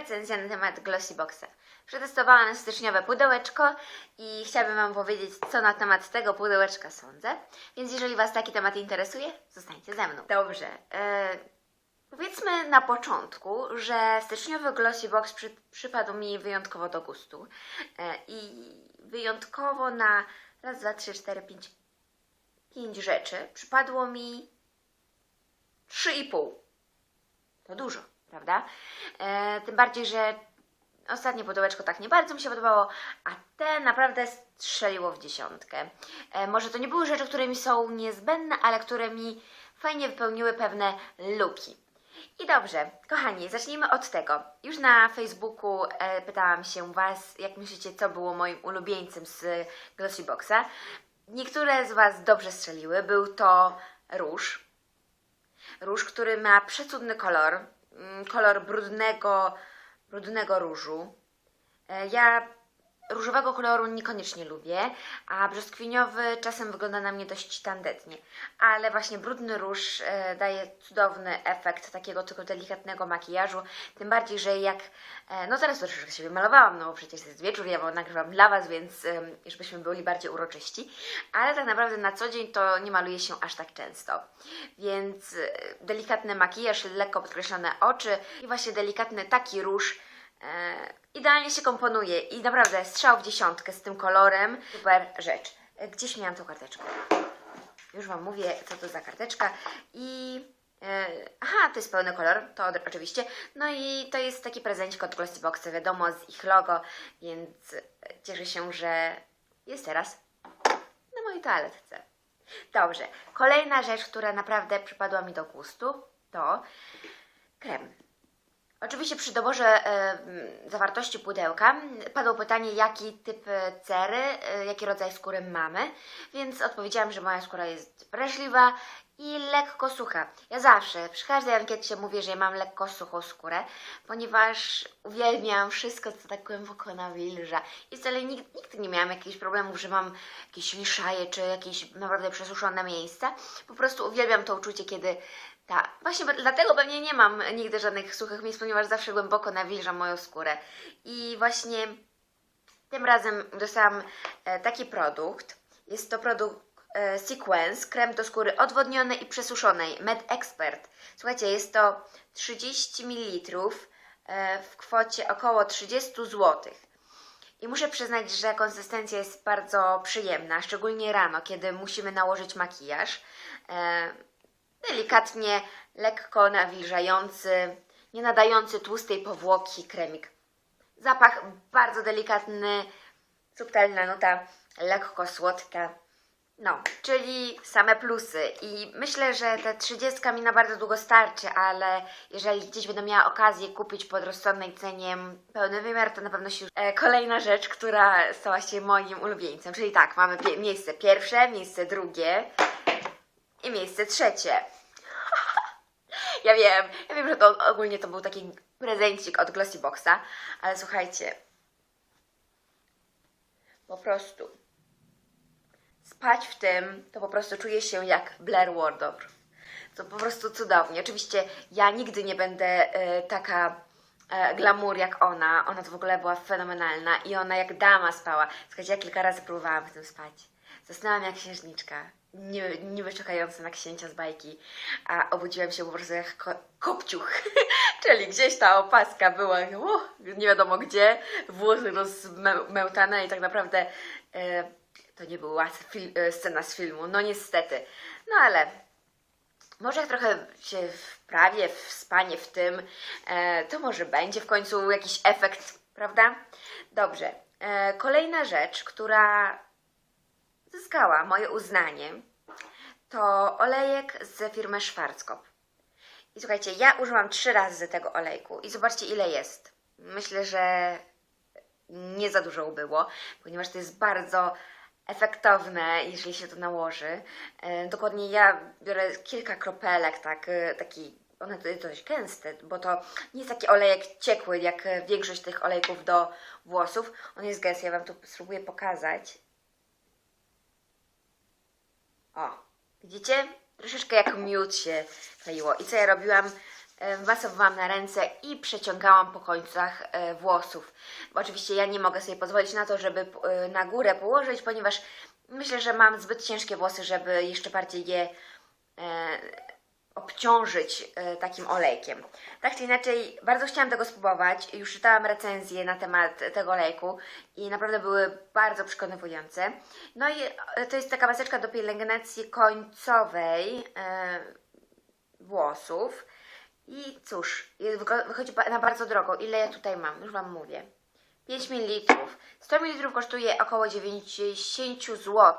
recenzja na temat Glossy Boxa. Przetestowałam styczniowe pudełeczko i chciałabym Wam powiedzieć, co na temat tego pudełeczka sądzę. Więc jeżeli Was taki temat interesuje, zostańcie ze mną. Dobrze. E, powiedzmy na początku, że styczniowy Glossy Box przy, przypadł mi wyjątkowo do gustu. E, I wyjątkowo na raz, dwa, trzy, cztery, pięć, pięć rzeczy przypadło mi trzy i pół. To dużo, prawda? E, tym bardziej, że ostatnie pudełeczko tak nie bardzo mi się podobało, a te naprawdę strzeliło w dziesiątkę. E, może to nie były rzeczy, które mi są niezbędne, ale które mi fajnie wypełniły pewne luki. I dobrze, kochani, zacznijmy od tego. Już na Facebooku e, pytałam się Was, jak myślicie, co było moim ulubieńcem z Glossy Boxa. Niektóre z Was dobrze strzeliły. Był to róż. Róż, który ma przecudny kolor. Mm, Kolor brudnego, brudnego różu. E, Ja różowego koloru niekoniecznie lubię, a brzoskwiniowy czasem wygląda na mnie dość tandetnie. Ale właśnie brudny róż e, daje cudowny efekt takiego tylko delikatnego makijażu. Tym bardziej, że jak. E, no teraz troszeczkę siebie malowałam, no bo przecież jest wieczór, ja nagrywam dla Was, więc żebyśmy byli bardziej uroczyści. Ale tak naprawdę na co dzień to nie maluję się aż tak często. Więc e, delikatny makijaż, lekko podkreślone oczy i właśnie delikatny taki róż. E, idealnie się komponuje i naprawdę strzał w dziesiątkę z tym kolorem. Super rzecz. E, Gdzieś miałam tą karteczkę. Już Wam mówię, co to za karteczka. I. E, aha, to jest pełny kolor, to oczywiście. No i to jest taki prezencik od Glossy Boxa, wiadomo, z ich logo, więc cieszę się, że jest teraz na mojej toaletce. Dobrze, kolejna rzecz, która naprawdę przypadła mi do gustu, to krem. Oczywiście przy doborze m, zawartości pudełka padło pytanie, jaki typ e, cery, e, jaki rodzaj skóry mamy, więc odpowiedziałam, że moja skóra jest wrażliwa i lekko sucha. Ja zawsze przy każdej ankiecie mówię, że ja mam lekko suchą skórę, ponieważ uwielbiam wszystko, co tak głęboko nawilża i wcale nigdy, nigdy nie miałam jakichś problemów, że mam jakieś liszaje czy jakieś naprawdę przesuszone miejsca. Po prostu uwielbiam to uczucie, kiedy tak, właśnie dlatego pewnie nie mam nigdy żadnych suchych miejsc, ponieważ zawsze głęboko nawilżam moją skórę. I właśnie tym razem dostałam e, taki produkt. Jest to produkt e, Sequence, krem do skóry odwodnionej i przesuszonej, Med Expert. Słuchajcie, jest to 30 ml e, w kwocie około 30 zł. I muszę przyznać, że konsystencja jest bardzo przyjemna, szczególnie rano, kiedy musimy nałożyć makijaż. Delikatnie, lekko nawilżający, nie nadający tłustej powłoki kremik. Zapach bardzo delikatny, subtelna nuta, lekko słodka. No, czyli same plusy. I myślę, że te 30 mi na bardzo długo starczy, ale jeżeli gdzieś będę miała okazję kupić po rozsądnej cenie pełny wymiar, to na pewno się. E, kolejna rzecz, która stała się moim ulubieńcem. Czyli tak, mamy pie- miejsce pierwsze, miejsce drugie i miejsce trzecie. Ja wiem, ja wiem, że to ogólnie to był taki prezencik od Glossy Boxa, ale słuchajcie, po prostu spać w tym, to po prostu czuję się jak Blair Waldorf. To po prostu cudownie. Oczywiście ja nigdy nie będę e, taka e, glamour jak ona. Ona to w ogóle była fenomenalna i ona jak dama spała. Słuchajcie, ja kilka razy próbowałam w tym spać. Zasnęłam jak księżniczka, nie, niby czekająca na księcia z bajki, a obudziłam się po prostu jak ko kopciuch. Czyli gdzieś ta opaska była, o, nie wiadomo gdzie, włosy rozmełtane i tak naprawdę e, to nie była e, scena z filmu, no niestety. No ale może jak trochę się wprawię w spanie w tym, e, to może będzie w końcu jakiś efekt, prawda? Dobrze. E, kolejna rzecz, która zyskała moje uznanie, to olejek z firmy Schwarzkopf. I słuchajcie, ja użyłam trzy razy tego olejku i zobaczcie ile jest. Myślę, że nie za dużo ubyło, ponieważ to jest bardzo efektowne, jeżeli się to nałoży. E, dokładnie ja biorę kilka kropelek, tak, e, taki, one to jest dość gęste, bo to nie jest taki olejek ciekły, jak większość tych olejków do włosów. On jest gęsty, ja Wam tu spróbuję pokazać. O, widzicie? Troszeczkę jak miód się kleiło. I co ja robiłam? e, masowałam na ręce i przeciągałam po końcach e, włosów. Bo oczywiście ja nie mogę sobie pozwolić na to, żeby e, na górę położyć, ponieważ myślę, że mam zbyt ciężkie włosy, żeby jeszcze bardziej je obciążyć e, takim olejkiem. Tak czy inaczej, bardzo chciałam tego spróbować. Już czytałam recenzje na temat tego olejku i naprawdę były bardzo przekonywujące. No i e, to jest taka maseczka do pielęgnacji końcowej e, włosów. I cóż, wychodzi na bardzo drogo. Ile ja tutaj mam? Już Wam mówię. 5 ml. 100 ml kosztuje około 90 zł.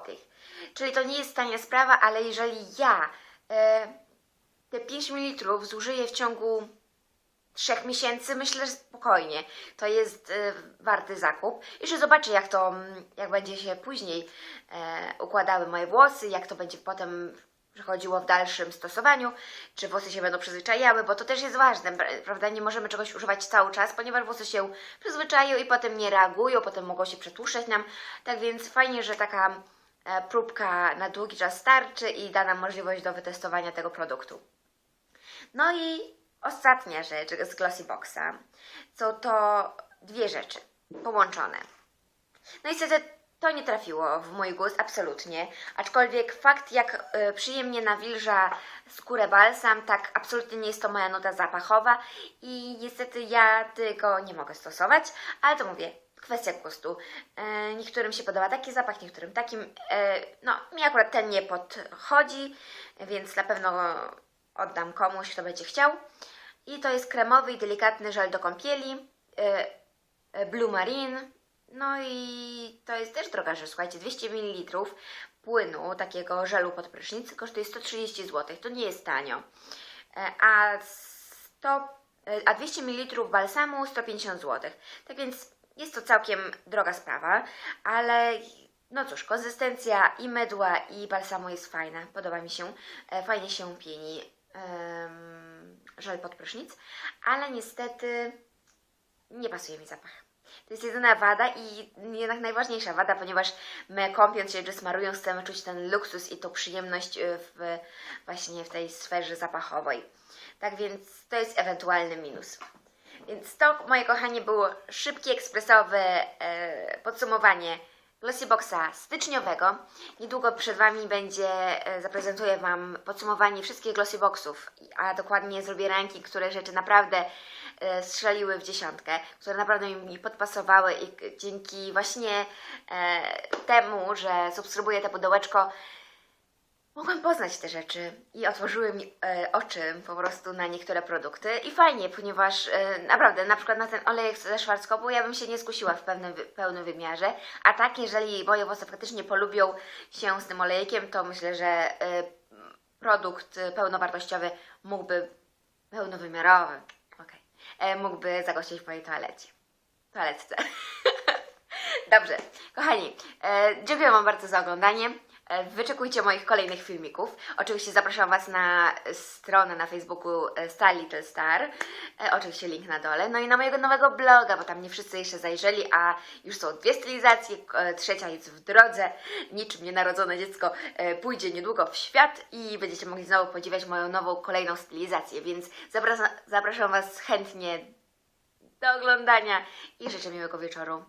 Czyli to nie jest tania sprawa, ale jeżeli ja te 5 ml zużyję w ciągu 3 miesięcy, myślę, że spokojnie. To jest e, warty zakup. Jeszcze zobaczę, jak to, mm, jak będzie się później e, układały moje włosy, jak to będzie potem przechodziło w dalszym stosowaniu, czy włosy się będą przyzwyczajały, bo to też jest ważne, pra- prawda? Nie możemy czegoś używać cały czas, ponieważ włosy się przyzwyczają i potem nie reagują, potem mogą się przetłuszczać nam. Tak więc fajnie, że taka e, próbka na długi czas starczy i da nam możliwość do wytestowania tego produktu. No i ostatnia rzecz z Glossyboxa są to dwie rzeczy połączone. No i niestety to nie trafiło w mój gust absolutnie, aczkolwiek fakt jak y, przyjemnie nawilża skórę balsam, tak absolutnie nie jest to moja nuta zapachowa i niestety ja tego nie mogę stosować, ale to mówię, kwestia gustu. E, niektórym się podoba taki zapach, niektórym takim. E, no, mi akurat ten nie podchodzi, więc na pewno oddam komuś, kto będzie chciał. I to jest kremowy i delikatny żel do kąpieli. E, e, Blue Marine. No i to jest też droga rzecz, słuchajcie, 200 ml płynu, takiego żelu pod prysznic kosztuje 130 zł, to nie jest tanio. E, A, 100, e, a 200 ml balsamu 150 zł. Tak więc jest to całkiem droga sprawa, ale no cóż, konsystencja i mydła i balsamu jest fajna, podoba mi się, E, fajnie się pieni żel pod prysznic, ale niestety nie pasuje mi zapach. To jest jedyna wada i jednak najważniejsza wada, ponieważ my kąpiąc się czy smarując chcemy czuć ten luksus i tą przyjemność y, w, właśnie w tej sferze zapachowej. Tak więc to jest ewentualny minus. Więc to, moje kochanie, było szybkie, ekspresowe e, podsumowanie Glossyboxa styczniowego. Niedługo przed Wami będzie, e, zaprezentuję Wam podsumowanie wszystkich Glossyboxów, a dokładnie zrobię ranking, które rzeczy naprawdę e, strzeliły w dziesiątkę, które naprawdę mi, podpasowały i dzięki właśnie e, temu, że subskrybuję to pudełeczko, mogłam poznać te rzeczy i otworzyły mi e, oczy po prostu na niektóre produkty. I fajnie, ponieważ e, naprawdę, na przykład na ten olejek ze Schwarzkopu ja bym się nie skusiła w pewnym, pełnym wymiarze, a tak, jeżeli moje włosy faktycznie polubią się z tym olejkiem, to myślę, że e, produkt e, pełnowartościowy mógłby, pełnowymiarowy, okej, e, mógłby zagościć w mojej toalecie. Toaletce. Dobrze, kochani, e, dziękuję Wam bardzo za oglądanie. E, Wyczekujcie moich kolejnych filmików. Oczywiście zapraszam Was na stronę na Facebooku e, Star Little Star. E, oczywiście link na dole. No i na mojego nowego bloga, bo tam nie wszyscy jeszcze zajrzeli, a już są dwie stylizacje, trzecia jest w drodze. Niczym nienarodzone dziecko pójdzie niedługo w świat i będziecie mogli znowu podziwiać moją nową, kolejną stylizację. Więc zapraszam Was chętnie do oglądania i życzę miłego wieczoru.